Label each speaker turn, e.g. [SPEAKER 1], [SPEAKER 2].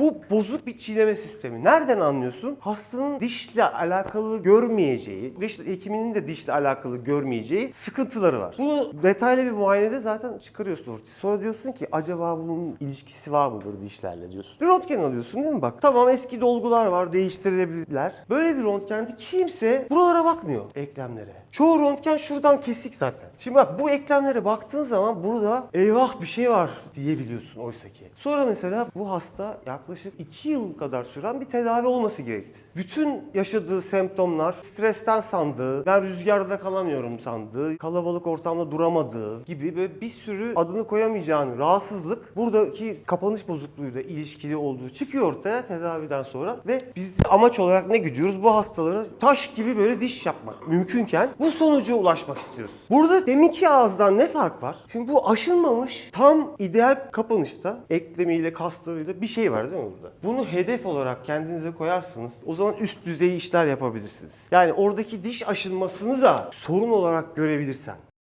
[SPEAKER 1] Bu bozuk bir çiğneme sistemi. Nereden anlıyorsun? Hastanın dişle alakalı görmeyeceği, diş hekiminin de dişle alakalı görmeyeceği sıkıntıları var. Bunu detaylı bir muayenede zaten çıkarıyorsun ortaya. Sonra diyorsun ki acaba bunun ilişkisi var mıdır dişlerle diyorsun. Bir röntgen alıyorsun değil mi bak? Tamam eski dolgular var değiştirilebilirler. Böyle bir röntgende kimse buralara bakmıyor eklemlere. Çoğu röntgen şuradan kesik zaten. Şimdi bak bu eklemlere baktığın zaman burada eyvah bir şey var diyebiliyorsun oysa ki. Sonra mesela bu hasta yaklaşık 2 yıl kadar süren bir tedavi olması gerekti. Bütün yaşadığı semptomlar stresten sandığı, ben rüzgarda kalamıyorum sandığı, kalabalık ortamda duramadığı gibi böyle bir sürü adını koyamayacağın rahatsızlık buradaki kapanış bozukluğuyla ilişkili olduğu çıkıyor ortaya tedaviden sonra ve biz amaç olarak ne gidiyoruz? Bu hastalara taş gibi böyle diş yapmak mümkünken bu sonuca ulaşmak istiyoruz. Burada deminki ağızdan ne fark var? Şimdi bu aşınmamış tam ideal kapanışta eklemiyle kaslarıyla bir şey var değil mi burada? Bunu hedef olarak kendinize koyarsınız o zaman üst düzey işler yapabilirsiniz. Yani oradaki diş aşınmasını da sorun olarak görebilirsen